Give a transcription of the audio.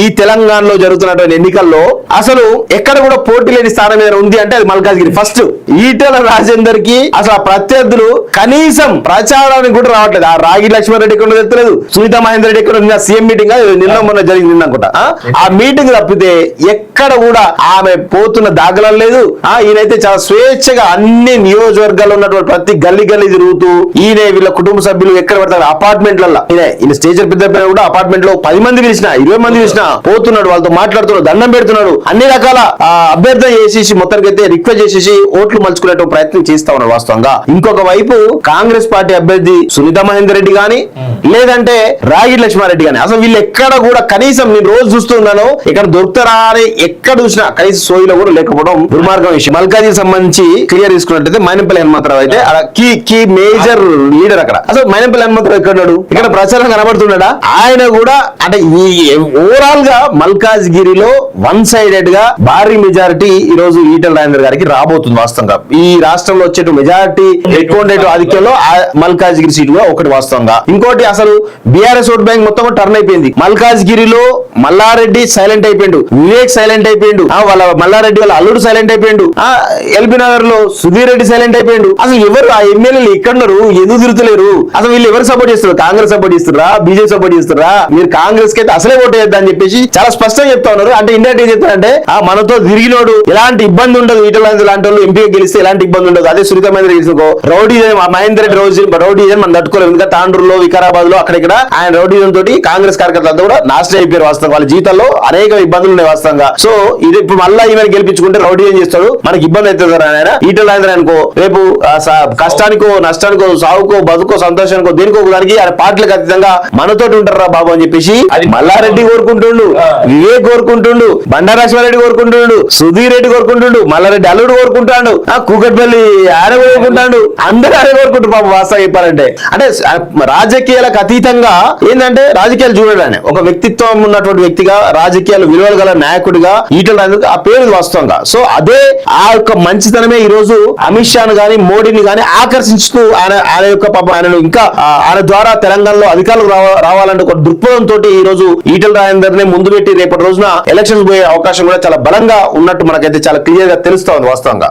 ఈ తెలంగాణలో జరుగుతున్నటువంటి ఎన్నికల్లో అసలు ఎక్కడ కూడా పోటీ లేని స్థానం మీద ఉంది అంటే అది మల్కాజ్గిరి. ఫస్ట్ ఈటల రాజేందర్కి అసలు ఆ ప్రత్యర్థులు కనీసం ప్రచారానికి కూడా రావట్లేదు. ఆ రాగి లక్ష్మారెడ్డి ఎక్కడ ఉందో తెలియదు. సునీత మహేందర్ రెడ్డి ఎక్కడ నిన్న సీఎం మీటింగ్ నిన్న మొన్న జరిగింది నిన్న అనుకుంటా. ఆ? మీటింగ్ తప్పితే ఎక్కడ కూడా ఆమె పోతున్న దాఖలం లేదు. ఆ ఈయనైతే చాలా స్వేచ్ఛగా అన్ని నియోజకవర్గాల్లో ఉన్నటువంటి ప్రతి గల్లీ గల్లీ తిరుగుతూ ఈయన వీళ్ళ కుటుంబ సభ్యులు ఎక్కడ పడతారు? అపార్ట్మెంట్లలో ఈయన ఈయన స్టేజ్ పెద్ద కూడా అపార్ట్మెంట్లో పది మంది పిలిచిన ఇరవై మంది పిలిచిన పోతున్నాడు వాళ్ళతో మాట్లాడుతున్నాడు దండం పెడుతున్నాడు అన్ని రకాల ఆ, అభ్యర్థన చేసేసి మొత్తానికి అయితే రిక్వెస్ట్ చేసేసి ఓట్లు మలుచుకునే ప్రయత్నం చేస్తా ఉన్నాడు వాస్తవంగా. ఇంకొక వైపు కాంగ్రెస్ పార్టీ అభ్యర్థి సునీత మహేందర్ రెడ్డి గాని లేదంటే రాగి లక్ష్మారెడ్డి గాని. అసలు వీళ్ళు ఎక్కడ కూడా కనీసం నేను రోజు చూస్తున్నాను ఇక్కడ దొరుకుతారా అని ఎక్కడ చూసినా కనీసం సోయిలో కూడా లేకపోవడం దుర్మార్గం విషయం. మల్కాజీకి సంబంధించి క్లియర్ తీసుకున్నట్టయితే మైనంపల్లి హనుమంతరావు అయితే కీ కీ మేజర్ లీడర్ అక్కడ. అసలు మైనంపల్లి హనుమంతరావు ఎక్కడ ఇక్కడ ప్రచారం కనబడుతున్నాడా? ఆయన కూడా అంటే ఈ ఓవరాల్గా మల్కాజ్గిరిలో వన్ సైడెడ్గా భారీ మెజారిటీ ఈ రోజు ఈటల రాజేందర్ గారికి రాబోతుంది వాస్తవంగా. ఈ రాష్ట్రంలో వచ్చే మెజారిటీ ఎక్కువ ఉండే ఆధిక్యంలో ఆ మల్కాజ్గిరి సీట్ కూడా ఒకటి వాస్తవంగా. ఇంకోటి అసలు బీఆర్ఎస్ ఓట్ బ్యాంక్ మొత్తం టర్న్ అయిపోయింది. మల్కాజ్గిరిలో మల్లారెడ్డి సైలెంట్ అయిపోయిండు. వివేక్ సైలెంట్ అయిపోయిండు. వాళ్ళ మల్లారెడ్డి వాళ్ళ అల్లుడు సైలెంట్ అయిపోయిండు. ఆ ఎల్బీ నగర్లో సుధీర్ రెడ్డి సైలెంట్ అయిపోయిండు. అసలు ఎవరు ఆ ఎమ్మెల్యేలు ఎక్కడున్నారు ఎందుకు తిరుగుతలేరు? అసలు వీళ్ళు ఎవరు సపోర్ట్ చేస్తారు కాంగ్రెస్ సపోర్ట్ చేస్తారా బీజేపీ సపోర్ట్ చేస్తారా మీరు కాంగ్రెస్కి అయితే అసలే ఓటు చెప్పి చెప్పేసి చాలా స్పష్టంగా చెప్తా ఉన్నారు. అంటే ఇండియా ఏం చెప్తారంటే ఆ మనతో తిరిగినోడు ఎలాంటి ఇబ్బంది ఉండదు ఈటల లాంటి వాళ్ళు ఎంపీ గెలిస్తే ఎలాంటి ఇబ్బంది ఉండదు. అదే సునీత మహేంద్ర గెలుచుకో రౌడీ మహేంద్ర రెడ్డి రోజు రౌడీ మనం తట్టుకోలేము. ఇంకా తాండ్రులో వికారాబాద్లో అక్కడిక్కడ ఆయన రౌడీజం తోటి కాంగ్రెస్ కార్యకర్తలంతా కూడా నాశనం అయిపోయారు వాస్తవం వాళ్ళ జీవితాల్లో అనేక ఇబ్బందులు ఉన్నాయి వాస్తవంగా. సో ఇది ఇప్పుడు మళ్ళా ఈమె గెలిపించుకుంటే రౌడీ ఏం చేస్తాడు. మనకి ఇబ్బంది అవుతుంది ఆయన ఈటల రాజేంద్ర అనుకో రేపు కష్టానికో నష్టానికో సావుకో బతుకో సంతోషానికో దేనికో దానికి ఆయన పార్టీలకు అతీతంగా మనతోటి ఉంటారా బాబు అని చెప్పేసి అది మల్లారెడ్డి కోరుకుంటుండు. వివేక్ కోరుకుంటుండు బండారాశ్వరెడ్డి కోరుకుంటుండు సుధీర్ రెడ్డి కోరుకుంటుండు మల్లారెడ్డి అల్లుడు కోరుకుంటాడు ఆ కూకట్పల్లి ఆయన కోరుకుంటాడు అందరూ ఆయన కోరుకుంటారు బాబు వాస్తవం చెప్పాలంటే. అంటే రాజకీయాలకు అతీతంగా ఏంటంటే రాజకీయాలు చూడడం ఆయన. ఒక వ్యక్తిత్వం ఉన్నటువంటి వ్యక్తిగా రాజకీయాలు విలువలు గల నాయకుడిగా ఈటల ఆ పేరు వాస్తవంగా. సో అదే ఆ యొక్క మంచితనమే ఈ రోజు అమిత్ షాను గాని మోడీని గాని ఆకర్షించుతూ ఆయన ఆయన యొక్క పాపం ఆయనను ఇంకా ఆయన ద్వారా తెలంగాణలో అధికారులు రావ- రావాలంటే ఒక దృక్పథం తోటి ఈ రోజు ఈటల రాజేందర్ ని ముందు పెట్టి రేపటి రోజున ఎలక్షన్స్ పోయే అవకాశం కూడా చాలా బలంగా ఉన్నట్టు మనకైతే చాలా క్లియర్గా తెలుస్తా ఉంది వాస్తవంగా.